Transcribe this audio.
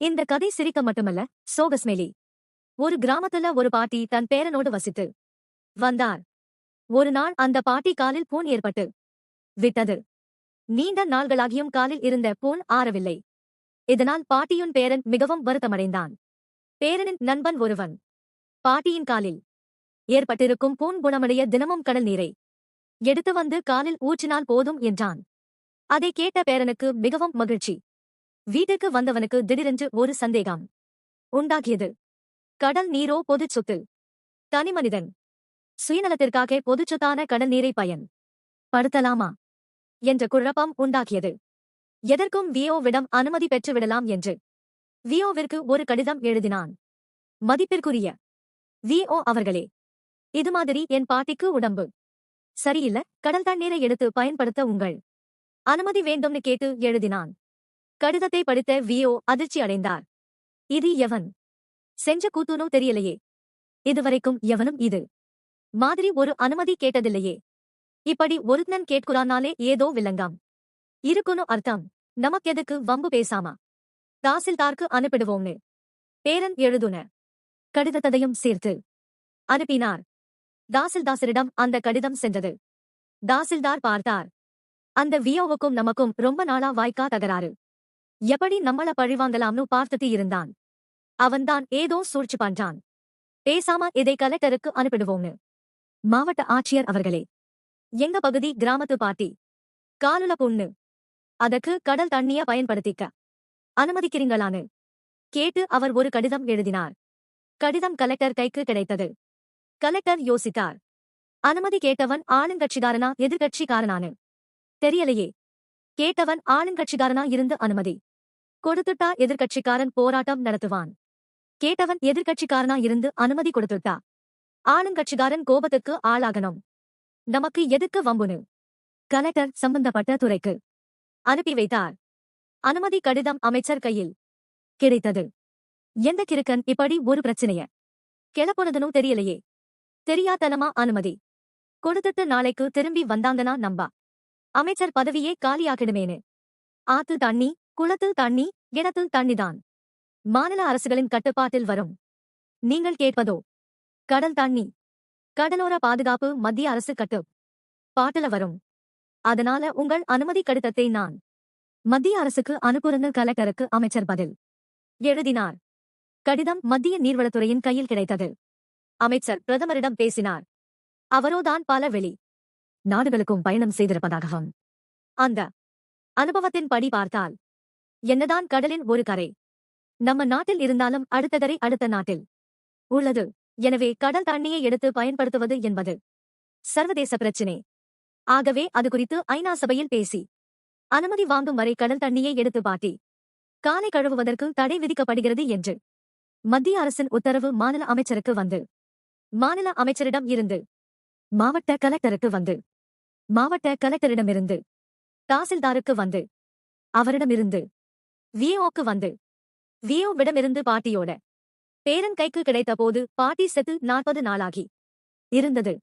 இந்த கதை சிரிக்க மட்டுமல்ல சோகஸ்மெலி ஒரு கிராமத்துல ஒரு பாட்டி தன் பேரனோடு வசித்து வந்தார். ஒரு நாள் அந்த பாட்டி காலில் பூன் ஏற்பட்டு விட்டது. நீண்ட நாள்களாகியும் காலில் இருந்த பூன் ஆறவில்லை. இதனால் பாட்டியின் பேரன் மிகவும் வருத்தமடைந்தான். பேரனின் நண்பன் ஒருவன் பாட்டியின் காலில் ஏற்பட்டிருக்கும் பூன் குணமடைய தினமும் கடல் நீரை எடுத்து வந்து காலில் ஊற்றினால் போதும் என்றான். அதை கேட்ட பேரனுக்கு மிகவும் மகிழ்ச்சி. வீட்டுக்கு வந்தவனுக்கு திடீரென்று ஒரு சந்தேகம். உண்டாகியது. கடல் நீரோ பொதுச் சொத்து. தனிமனிதன் சுயநலத்திற்காக பொதுச் சொத்தான கடல் நீரை பயன். படுத்தலாமா? என்ற குழப்பம் உண்டாகியது. எதற்கும் வியோவிடம் அனுமதி பெற்றுவிடலாம் என்று. வியோவிற்கு ஒரு கடிதம் எழுதினான். மதிப்பிற்குரிய. விஓ அவர்களே. இது மாதிரி என் பாட்டிக்கு உடம்பு. சரியில்ல கடல் தண்ணீரை எடுத்து பயன்படுத்த உங்கள். அனுமதி வேண்டும்னு கேட்டு எழுதினான். கடிதத்தை படித்த வியோ அதிர்ச்சி அடைந்தார். இது எவன்? செஞ்ச கூத்துனோ தெரியலையே. இதுவரைக்கும் எவனும் இது? மாதிரி ஒரு அனுமதி கேட்டதில்லையே. இப்படி ஒருத்தன் கேட்குறானாலே ஏதோ வில்லங்காம் இருக்குன்னு அர்த்தம். நமக்கெதுக்கு வம்பு பேசாமா? தாசில்தார்க்கு அனுப்பிடுவோம்னு பேரன் எழுதுன. கடிதத்தையும் சேர்த்து. அனுப்பினார். தாசில்தாசரிடம் அந்த கடிதம் சென்றது. தாசில்தார் பார்த்தார். அந்த வியோவுக்கும் நமக்கும் ரொம்ப நாளா வாய்க்கா தகராறு. எப்படி நம்மள பழிவாங்கலாம்னு பார்த்துட்டு இருந்தான். அவன்தான் ஏதோ சூழ்ச்சி பண்றான். பேசாம இதை கலெக்டருக்கு அனுப்பிடுவோம்னு மாவட்ட ஆட்சியர் அவர்களே. எங்க பகுதி கிராமத்து பாட்டி. காலுல பொண்ணு. அதற்கு கடல் தண்ணிய பயன்படுத்திக்க. அனுமதிக்கிறீங்களான்னு. கேட்டு அவர் ஒரு கடிதம் எழுதினார். கடிதம் கலெக்டர் கைக்கு கிடைத்தது. கலெக்டர் யோசித்தார். அனுமதி கேட்டவன் ஆளுங்கட்சிகாரனா எதிர்கட்சிக்காரனானு தெரியலையே. கேட்டவன் ஆளுங்கட்சிகாரனா இருந்து அனுமதி. கொடுத்துட்டா எதிர்க்கட்சிக்காரன் போராட்டம் நடத்துவான். கேட்டவன் எதிர்க்கட்சிக்காரனா இருந்து அனுமதி கொடுத்துட்டா. ஆளுங்கட்சிக்காரன் கோபத்துக்கு ஆளாகணும். நமக்கு எதுக்கு வம்புனு? கலெக்டர் சம்பந்தப்பட்ட துறைக்கு. அனுப்பி வைத்தார். அனுமதி கடிதம் அமைச்சர் கையில். கிடைத்தது. எந்த கிறுக்கன் இப்படி ஒரு பிரச்சனைய? கிளப்புனதுனும் தெரியலையே. தெரியாதனமா அனுமதி. கொடுத்துட்டு நாளைக்கு திரும்பி வந்தாங்கன்னா நம்பா. அமைச்சர் பதவியே காலியாக்கிடுமேனு ஆத்து தண்ணி குளத்து தண்ணி கிணத்து தண்ணிதான். மாநில அரசுகளின் கட்டுப்பாட்டில் வரும். நீங்கள் கேட்பதோ? கடல் தண்ணி. கடலோர பாதுகாப்பு மத்திய அரசு கட்டு பாட்டில வரும். அதனால உங்கள் அனுமதி கடிதத்தை நான் மத்திய அரசுக்கு அனுப்புறங்க கலெக்டருக்கு அமைச்சர் பதில் எழுதினார். கடிதம் மத்திய நீர்வளத்துறையின் கையில் கிடைத்தது. அமைச்சர் பிரதமரிடம் பேசினார். அவரோதான் பல வெளி நாடுகளுக்கும் பயணம் செய்திருப்பதாகவும். அந்த அனுபவத்தின் படி பார்த்தால் என்னதான் கடலின் ஒரு கரை. நம்ம நாட்டில் இருந்தாலும் அடுத்த கரை அடுத்த நாட்டில். உள்ளது. எனவே கடல் தண்ணியை எடுத்து பயன்படுத்துவது என்பது. சர்வதேச பிரச்சினை. ஆகவே அது குறித்து ஐநா சபையில் பேசி. அனுமதி வாங்கும் வரை கடல் தண்ணியை எடுத்து பாட்டி. காலை கழுவுவதற்கு தடை விதிக்கப்படுகிறது என்று. மத்திய அரசின் உத்தரவு மாநில அமைச்சருக்கு வந்து. மாநில அமைச்சரிடம் இருந்து. மாவட்ட கலெக்டருக்கு வந்து. மாவட்ட கலெக்டரிடமிருந்து. தாசில்தாருக்கு வந்து. அவரிடமிருந்து. வியோக்கு வந்து விஓவிடமிருந்து பாட்டியோட. பேரன் கைக்கு கிடைத்த போது பாட்டி செத்து நாற்பது நாளாகி. இருந்தது.